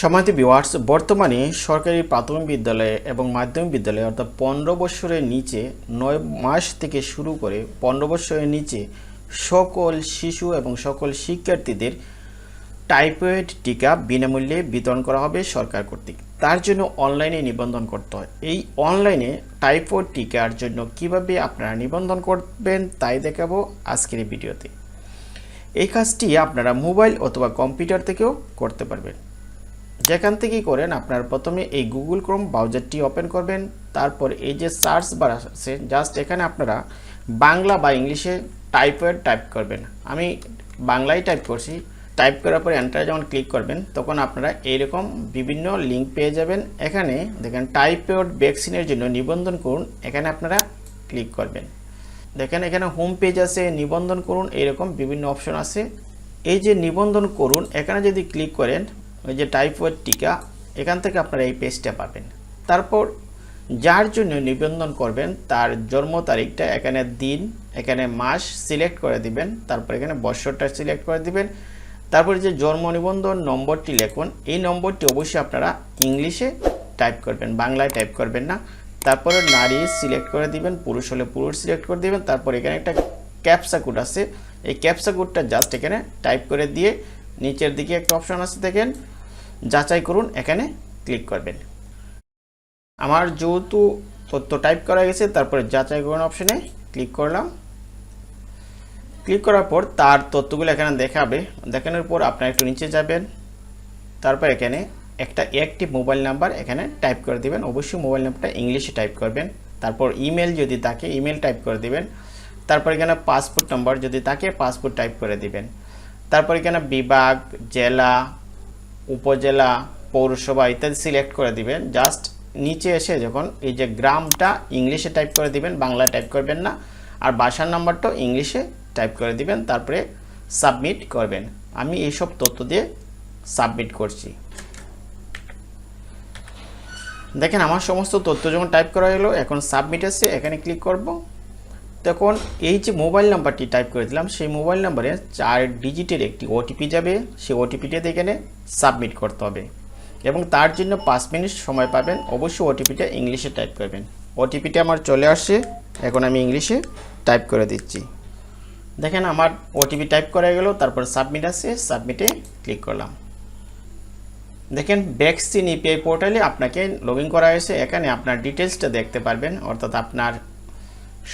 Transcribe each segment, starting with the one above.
সমাজ বিওয়ার্স বর্তমানে সরকারি প্রাথমিক বিদ্যালয়ে এবং মাধ্যমিক বিদ্যালয়ে অর্থাৎ পনেরো বছরের নিচে নয় মাস থেকে শুরু করে পনেরো বছরের নিচে সকল শিশু এবং সকল শিক্ষার্থীদের টাইফয়েড টিকা বিনামূল্যে বিতরণ করা হবে সরকার কর্তৃক। তার জন্য অনলাইনে নিবন্ধন করতে হয়। এই অনলাইনে টাইফয়েড টিকার জন্য কীভাবে আপনারা নিবন্ধন করবেন তাই দেখাবো আজকের ভিডিওতে। এই কাজটি আপনারা মোবাইল অথবা কম্পিউটার থেকেও করতে পারবেন। যেখান থেকেই করেন, আপনার প্রথমে এই গুগল ক্রোম ব্রাউজারটি ওপেন করবেন, তারপর এই যে সার্চ বার আছে জাস্ট এখানে আপনারা বাংলা বা ইংলিশে টাইপওয়েড টাইপ করবেন। আমি বাংলায় টাইপ করছি টাইপ করার পর এন্টার যখন ক্লিক করবেন, তখন আপনারা এইরকম বিভিন্ন লিঙ্ক পেয়ে যাবেন। এখানে দেখেন টাইপওয়েড ভ্যাকসিনের জন্য নিবন্ধন করুন, এখানে আপনারা ক্লিক করবেন। দেখেন, এখানে হোম পেজ আছে, নিবন্ধন করুন এরকম বিভিন্ন অপশন আছে। এই যে নিবন্ধন করুন, এখানে যদি ক্লিক করেন ওই যে টাইফয়েড টিকা, এখান থেকে আপনারা এই পেজটা পাবেন। তারপর যার জন্য নিবন্ধন করবেন, তার জন্ম তারিখটা, এখানে দিন, এখানে মাস সিলেক্ট করে দিবেন, তারপর এখানে বছরটা সিলেক্ট করে দিবেন। তারপর যে জন্ম নিবন্ধন নম্বরটি লিখুন, এই নম্বরটি অবশ্যই আপনারা ইংলিশে টাইপ করবেন, বাংলায় টাইপ করবেন না। তারপরে নারী সিলেক্ট করে দিবেন, পুরুষ হলে পুরুষ সিলেক্ট করে দিবেন, তারপর এখানে একটা ক্যাপসা কোড আছে। এই ক্যাপসা কোডটা জাস্ট এখানে টাইপ করে দিয়ে নিচের দিকে একটা অপশন আছে দেখেন। যাচাই করুন, এখানে ক্লিক করবেন। আমার যেহেতু তথ্য টাইপ করা গেছে, তারপরে যাচাই করুন অপশনে ক্লিক করলাম। ক্লিক করার পর তার তথ্যগুলো এখানে দেখাবে। দেখানোর পর আপনারা একটু নিচে যাবেন। তারপর এখানে একটা একটি মোবাইল নাম্বার এখানে টাইপ করে দিবেন। অবশ্যই মোবাইল নাম্বারটা ইংলিশে টাইপ করবেন। তারপর ইমেল যদি থাকে ইমেল টাইপ করে দিবেন। তারপর এখানে পাসপোর্ট নাম্বার যদি থাকে পাসপোর্ট টাইপ করে দিবেন। তারপর এখানে বিভাগ, জেলা উপজেলা পৌরসভা ইত্যাদি সিলেক্ট করে দিবেন। জাস্ট নিচে এসে যখন এই যে গ্রামটা ইংলিশে টাইপ করে দিবেন বাংলা টাইপ করবেন না, আর বাসার নাম্বারটাও ইংলিশে টাইপ করে দিবেন, তারপরে সাবমিট করবেন। আমি এইসব তথ্য দিয়ে সাবমিট করছি। দেখেন, আমার সমস্ত তথ্য যখন টাইপ করা হলো, এখন সাবমিট আছে এখানে ক্লিক করব। তখন এই যে মোবাইল নাম্বারটি টাইপ করে দিলাম, সেই মোবাইল নাম্বারে চার ডিজিটের একটি ওটিপি যাবে। সেই ওটিপিটা এখানে সাবমিট করতে হবে। এবং তার জন্য পাঁচ মিনিট সময় পাবেন। অবশ্যই ওটিপিটা ইংলিশে টাইপ করবেন। ওটিপিটা আমার চলে আসছে। এখন আমি ইংলিশে টাইপ করে দিচ্ছি। দেখেন আমার ওটিপি টাইপ করা গেল, তারপর সাবমিট আছে সাবমিটে ক্লিক করলাম। দেখেন ভ্যাকসিন ইপিআই পোর্টালে আপনাকে লগ ইন করা হয়েছে। এখানে আপনার ডিটেলসটা দেখতে পারবেন। অর্থাৎ আপনার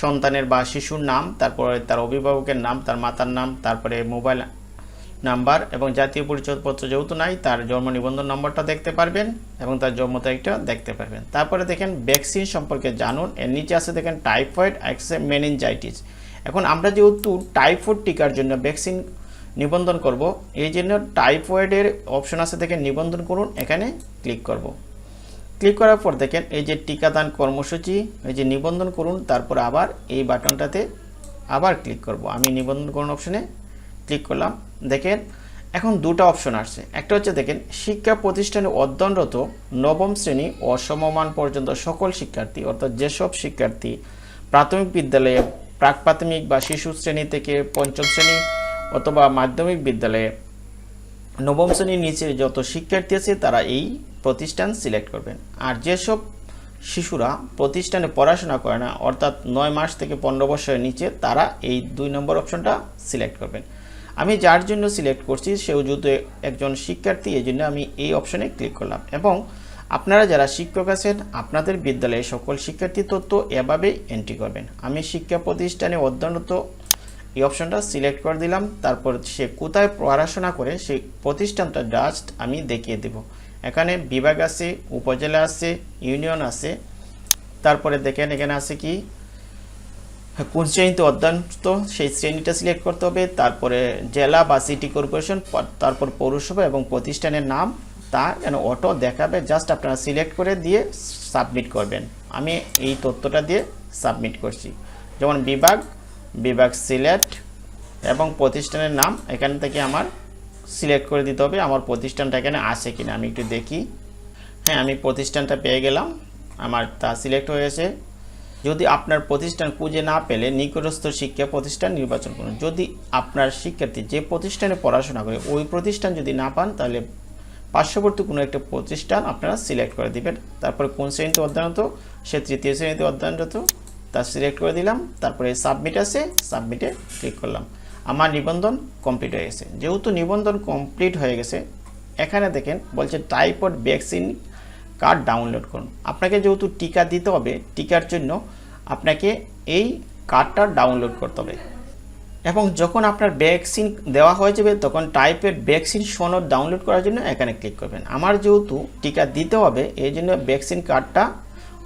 সন্তানের বা শিশুর নাম, তারপরে তার অভিভাবকের নাম, তার মাতার নাম, তারপরে মোবাইল নাম্বার এবং জাতীয় পরিচয়পত্র যেহেতু নাই, তার জন্ম নিবন্ধন নম্বরটা দেখতে পারবেন এবং তার জন্ম তারিখটা দেখতে পারবেন। তারপরে দেখেন ভ্যাকসিন সম্পর্কে জানুন। এর নিচে আছে দেখেন টাইফয়েড অ্যাক্সে মেনিনজাইটিস এখন আমরা যেহেতু টাইফয়েড টিকার জন্য ভ্যাকসিন নিবন্ধন করব, এই জন্য টাইফয়েডের অপশন আছে দেখেন, নিবন্ধন করুন, এখানে ক্লিক করব। ক্লিক করার পর দেখেন এই যে টিকাদান কর্মসূচি, এই যে নিবন্ধন করুন, তারপর আবার এই বাটনটাতে আবার ক্লিক করব। আমি নিবন্ধন করুন অপশনে ক্লিক করলাম। দেখেন, এখন দুটো অপশন আসছে। একটা হচ্ছে দেখেন, শিক্ষা প্রতিষ্ঠানে অধ্যয়নরত নবম শ্রেণি ও সমমান পর্যন্ত সকল শিক্ষার্থী, অর্থাৎ যেসব শিক্ষার্থী প্রাথমিক বিদ্যালয়ে প্রাক প্রাথমিক বা শিশু শ্রেণি থেকে পঞ্চম শ্রেণি অথবা মাধ্যমিক বিদ্যালয়ে নবম শ্রেণির নিচে যত শিক্ষার্থী আছে, তারা এই প্রতিষ্ঠান সিলেক্ট করবেন। আর যেসব শিশুরা প্রতিষ্ঠানে পড়াশোনা করে না, অর্থাৎ নয় মাস থেকে পনেরো বছরের নিচে, তারা এই দুই নম্বর অপশনটা সিলেক্ট করবেন। আমি যার জন্য সিলেক্ট করছি, সেও যেহেতু একজন শিক্ষার্থী, এই জন্য আমি এই অপশনে ক্লিক করলাম। এবং আপনারা যারা শিক্ষক আছেন, আপনাদের বিদ্যালয়ে সকল শিক্ষার্থী তথ্য এভাবেই এন্ট্রি করবেন। আমি শিক্ষা প্রতিষ্ঠানে অধ্যয়নরত এই অপশনটা সিলেক্ট করে দিলাম। তারপর সে কোথায় পড়াশোনা করে সেই প্রতিষ্ঠানটা জাস্ট আমি দেখিয়ে দেব। এখানে বিভাগ আছে, উপজেলা আছে, ইউনিয়ন আছে। তারপরে দেখেন, এখানে আছে কি? কোন শ্রেণীতে অধ্যয়নরত সেই শ্রেণীটা সিলেক্ট করতে হবে। তারপরে জেলা বা সিটি কর্পোরেশন তারপর পৌরসভা এবং প্রতিষ্ঠানের নাম, তা যেন অটো দেখাবে। জাস্ট আপনারা সিলেক্ট করে দিয়ে সাবমিট করবেন। আমি এই তথ্যটা দিয়ে সাবমিট করছি। যেমন বিভাগ বিভাগ সিলেক্ট এবং প্রতিষ্ঠানের নাম এখান থেকে আমার সিলেক্ট করে দিতে হবে। আমার প্রতিষ্ঠানটা এখানে আছে কিনা আমি একটু দেখি। হ্যাঁ আমি প্রতিষ্ঠানটা পেয়ে গেলাম। আমার তা সিলেক্ট হয়েছে। যদি আপনার প্রতিষ্ঠান খুঁজে না পেলে নিকটস্থ শিক্ষা প্রতিষ্ঠান নির্বাচন করুন। যদি আপনার শিক্ষার্থী যে প্রতিষ্ঠানে পড়াশোনা করে ওই প্রতিষ্ঠান যদি না পান, তাহলে পার্শ্ববর্তী কোনো একটা প্রতিষ্ঠান আপনারা সিলেক্ট করে দিবেন। তারপরে কোন শ্রেণীতে অধ্যয়নরত? সে তৃতীয় শ্রেণীতে অধ্যয়নরত। তা সিলেক্ট করে দিলাম, তারপরে সাবমিট আছে সাবমিটে ক্লিক করলাম। আমার নিবন্ধন কমপ্লিট হয়ে গেছে। যেহেতু নিবন্ধন কমপ্লিট হয়ে গেছে, এখানে দেখেন বলছে অফ ভ্যাকসিন কার্ড ডাউনলোড করুন। আপনাকে যেহেতু টিকা দিতে হবে, টিকার জন্য আপনাকে এই কার্ডটা ডাউনলোড করতে হবে। এবং যখন আপনার ভ্যাকসিন দেওয়া হয়ে যাবে, তখন টাইপের ভ্যাকসিন সনদ ডাউনলোড করার জন্য এখানে ক্লিক করবেন। আমার যেহেতু টিকা দিতে হবে, এই জন্য ভ্যাকসিন কার্ডটা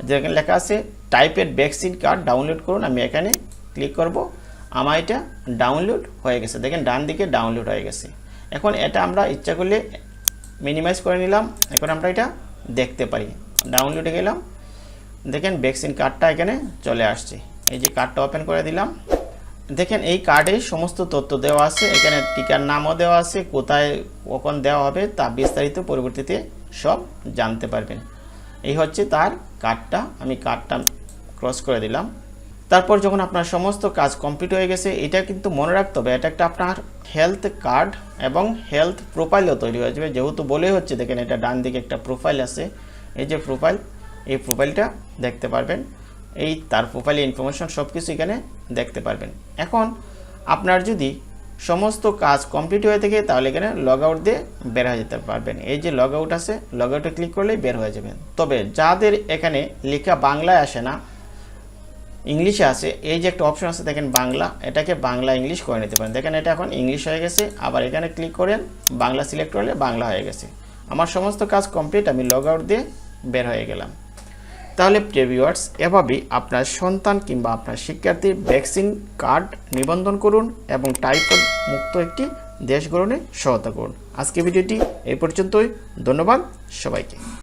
যেখানে লেখা আছে টাইপের ভ্যাকসিন কার্ড ডাউনলোড করুন। আমি এখানে ক্লিক করব। আমার এটা ডাউনলোড হয়ে গেছে। দেখেন, ডান দিকে ডাউনলোড হয়ে গেছে। এখন এটা আমরা ইচ্ছা করলে মিনিমাইজ করে নিলাম। এখন আমরা এটা দেখতে পারি। ডাউনলোডে গেলাম। দেখেন ভ্যাকসিন কার্ডটা এখানে চলে আসছে। এই যে কার্ডটা ওপেন করে দিলাম। দেখেন, এই কার্ডে সমস্ত তথ্য দেওয়া আছে। এখানে টিকার নামও দেওয়া আছে। কোথায়, কখন দেওয়া হবে তা বিস্তারিত পরবর্তীতে সব জানতে পারবেন। এই হচ্ছে তার কার্ডটা আমি কার্ডটা ক্রস করে দিলাম। তারপর যখন আপনার সমস্ত কাজ কমপ্লিট হয়ে গেছে, এটা কিন্তু মনে রাখতে হবে, এটা একটা আপনার হেলথ কার্ড এবং হেলথ প্রোফাইলও তৈরি হয়ে যাবে। যেহেতু বলে হচ্ছে, দেখেন এটা ডান দিকে একটা প্রোফাইল আছে। এই যে প্রোফাইল এই প্রোফাইলটা দেখতে পারবেন। এই তার প্রোফাইলে ইনফরমেশন সব কিছু এখানে দেখতে পারবেন। এখন, আপনার যদি সমস্ত কাজ কমপ্লিট হয়ে থাকে তাহলে এখানে লগ আউট দিয়ে বের হয়ে যেতে পারবেন। এই যে লগ আউট আছে লগ আউটে ক্লিক করলেই বের হয়ে যাবেন। তবে যাদের এখানে লেখা বাংলায় আসে না, ইংলিশে আছে, এই যে একটা অপশন আছে, দেখেন বাংলা, এটাকে বাংলা ইংলিশ করে নিতে পারেন। দেখেন এটা এখন ইংলিশ হয়ে গেছে, আবার এখানে ক্লিক করেন, বাংলা সিলেক্ট করলে বাংলা হয়ে গেছে। আমার সমস্ত কাজ কমপ্লিট আমি লগ আউট দিয়ে বের হয়ে গেলাম। তাহলে প্রেভিওয়ার্স এভাবে আপনার সন্তান কিংবা আপনার শিক্ষার্থীর ভ্যাকসিন কার্ড নিবন্ধন করুন এবং টাইফয়েড মুক্ত একটি দেশ গ্রহণে সহায়তা করুন। আজকে ভিডিওটি এই পর্যন্তই। ধন্যবাদ সবাইকে।